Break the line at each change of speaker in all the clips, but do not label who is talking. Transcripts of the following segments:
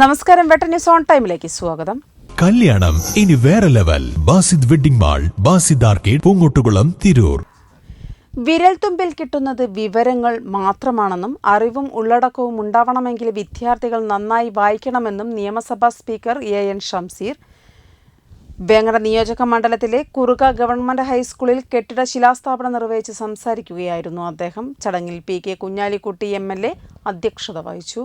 നമസ്കാരം വെട്ടർ news on ടൈമിലേക്ക് സ്വാഗതം
കല്യാണം ഇനി വേറെ level Basid wedding mall Basid arcade Poonkottukulam Tirur
വിരൽത്തുമ്പിൽ കിട്ടുന്നത് വിവരങ്ങൾ മാത്രമാണെന്നും അറിവും ഉള്ളടക്കവും ഉണ്ടാവണമെങ്കിൽ വിദ്യാർത്ഥികൾ നന്നായി വായിക്കണമെന്നും നിയമസഭാ സ്പീക്കർ എ എൻ ഷംസീർ വേങ്ങട നിയോജക മണ്ഡലത്തിലെ കുറുക ഗവൺമെന്റ് ഹൈസ്കൂളിൽ കെട്ടിട ശിലാസ്ഥാപനം നിർവഹിച്ച് സംസാരിക്കുകയായിരുന്നു അദ്ദേഹം ചടങ്ങിൽ P K Kunhalikutty M L A അധ്യക്ഷത വഹിച്ചു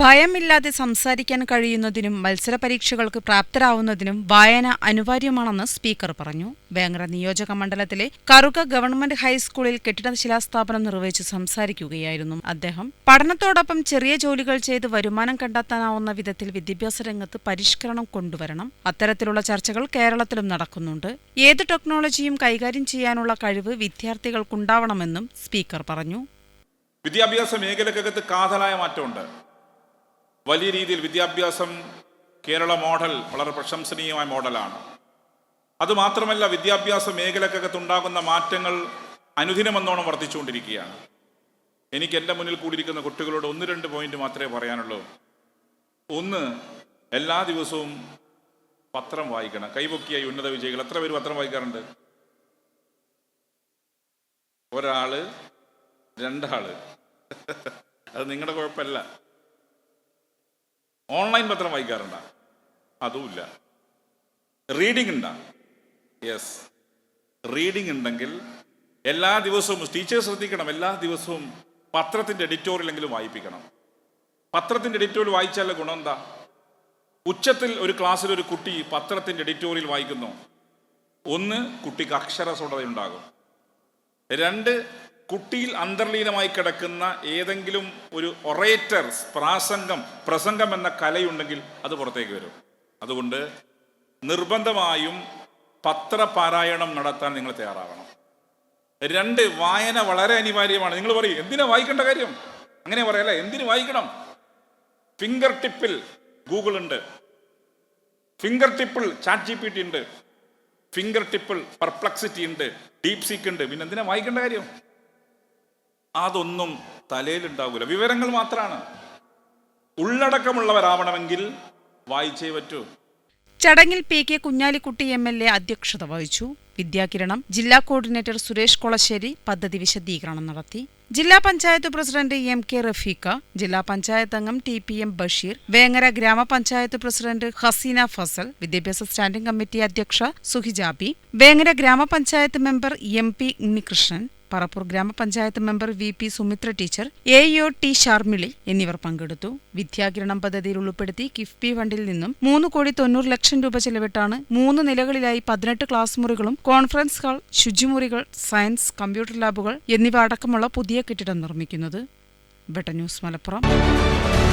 ഭയമില്ലാതെ സംസാരിക്കാൻ കഴിയുന്നതിനും മത്സര പരീക്ഷകൾക്ക് പ്രാപ്തരാവുന്നതിനും വായന അനിവാര്യമാണെന്ന് സ്പീക്കർ പറഞ്ഞു വേങ്ങര നിയോജക മണ്ഡലത്തിലെ കറുക ഗവൺമെന്റ് ഹൈസ്കൂളിൽ കെട്ടിട ശിലാസ്ഥാപനം നിർവഹിച്ച് സംസാരിക്കുകയായിരുന്നു അദ്ദേഹം പഠനത്തോടൊപ്പം ചെറിയ ജോലികൾ ചെയ്ത് വരുമാനം കണ്ടെത്താനാവുന്ന വിധത്തിൽ വിദ്യാഭ്യാസ രംഗത്ത് പരിഷ്കരണം കൊണ്ടുവരണം അത്തരത്തിലുള്ള ചർച്ചകൾ കേരളത്തിലും നടക്കുന്നുണ്ട് ഏത് ടെക്നോളജിയും കൈകാര്യം ചെയ്യാനുള്ള കഴിവ് വിദ്യാർത്ഥികൾക്കുണ്ടാവണമെന്നും സ്പീക്കർ പറഞ്ഞു
വിദ്യാഭ്യാസ മേഖലക്കകത്ത് കാതലായ മാറ്റമുണ്ട് വലിയ രീതിയിൽ വിദ്യാഭ്യാസം കേരള മോഡൽ വളരെ പ്രശംസനീയമായ മോഡലാണ് അതുമാത്രമല്ല വിദ്യാഭ്യാസ ഉണ്ടാകുന്ന മാറ്റങ്ങൾ അനുദിനം എന്നോണം വർദ്ധിച്ചുകൊണ്ടിരിക്കുകയാണ് എനിക്ക് എൻ്റെ മുന്നിൽ കൂടിയിരിക്കുന്ന കുട്ടികളോട് ഒന്ന് രണ്ട് പോയിന്റ് മാത്രമേ പറയാനുള്ളൂ ഒന്ന് എല്ലാ ദിവസവും പത്രം വായിക്കണം കൈപൊക്കിയായി ഉന്നത വിജയികൾ എത്ര പേര് പത്രം വായിക്കാറുണ്ട് ഒരാള് രണ്ടാള് അത് നിങ്ങളുടെ കുഴപ്പമല്ല ഓൺലൈൻ പത്രം വായിക്കാറുണ്ടോ അതുമില്ല റീഡിംഗ് ഉണ്ടാ യെസ് റീഡിംഗ് ഉണ്ടെങ്കിൽ എല്ലാ ദിവസവും ടീച്ചേഴ്സ് ശ്രദ്ധിക്കണം എല്ലാ ദിവസവും പത്രത്തിൻ്റെ എഡിറ്റോറിയലെങ്കിലും വായിപ്പിക്കണം പത്രത്തിൻ്റെ എഡിറ്റോറിയൽ വായിച്ചാലുള്ള ഗുണം എന്താ ഉച്ചത്തിൽ ഒരു ക്ലാസ്സിൽ ഒരു കുട്ടി പത്രത്തിൻ്റെ എഡിറ്റോറിയൽ വായിക്കുന്നു ഒന്ന് കുട്ടിക്ക് അക്ഷരസ്വടതയുണ്ടാകും രണ്ട് കുട്ടിയിൽ അന്തർലീനമായി കിടക്കുന്ന ഏതെങ്കിലും ഒരു ഒറേറ്റർ പ്രാസംഗം പ്രസംഗം എന്ന കലയുണ്ടെങ്കിൽ അത് പുറത്തേക്ക് വരും അതുകൊണ്ട് നിർബന്ധമായും പത്രപാരായണം നടത്താൻ നിങ്ങൾ തയ്യാറാവണം രണ്ട് വായന വളരെ അനിവാര്യമാണ് നിങ്ങൾ പറയും എന്തിനാ വായിക്കേണ്ട കാര്യം അങ്ങനെ പറയല്ലേ എന്തിനു വായിക്കണം ഫിംഗർ ടിപ്പിൽ ഗൂഗിൾ ഉണ്ട് ഫിംഗർ ടിപ്പിൽ ചാറ്റ് ജി പി ടി ഉണ്ട് ഫിംഗർ ടിപ്പിൽ പെർപ്ലക്സിറ്റി ഉണ്ട് ഡീപ് സീക്ക് ഉണ്ട് പിന്നെ എന്തിനാ വായിക്കേണ്ട കാര്യം അതൊന്നും തലയിലുണ്ടാവില്ല വിവരങ്ങൾ മാത്രമാണ് ഉള്ളടക്കമുള്ളവരാവണമെങ്കിൽ വായിച്ചേ പറ്റൂ
ചടങ്ങിൽ P K Kunhalikutty M L A അധ്യക്ഷത വഹിച്ചു വിദ്യാകിരണം ജില്ലാ കോർഡിനേറ്റർ സുരേഷ് കൊളശ്ശേരി പദ്ധതി വിശദീകരണം നടത്തി ജില്ലാ panchayat president M K Rafeeqa ജില്ലാ പഞ്ചായത്ത് അംഗം T P M Basheer Vengara ഗ്രാമപഞ്ചായത്ത് പ്രസിഡന്റ് ഹസീന ഫസൽ വിദ്യാഭ്യാസ സ്റ്റാൻഡിംഗ് കമ്മിറ്റി അധ്യക്ഷ സുഹിജാബി വേങ്ങര ഗ്രാമപഞ്ചായത്ത് member M P Unnikrishnan Parappur ഗ്രാമപഞ്ചായത്ത് member V P Sumithra teacher A O T Sharmili എന്നിവർ പങ്കെടുത്തു വിദ്യാകിരണം പദ്ധതിയിൽ ഉൾപ്പെടുത്തി കിഫ്ബി ഫണ്ടിൽ നിന്നും മൂന്ന് കോടി തൊണ്ണൂറ് ലക്ഷം രൂപ ചെലവിട്ടാണ് മൂന്ന് നിലകളിലായി പതിനെട്ട് ക്ലാസ് മുറികളും കോൺഫറൻസ് ഹാൾ ശുചിമുറികൾ സയൻസ് കമ്പ്യൂട്ടർ ലാബുകൾ എന്നിവ അടക്കമുള്ള പുതിയ കെട്ടിടം നിർമ്മിക്കുന്നത് ബെട്ട ന്യൂസ് മലപ്പുറം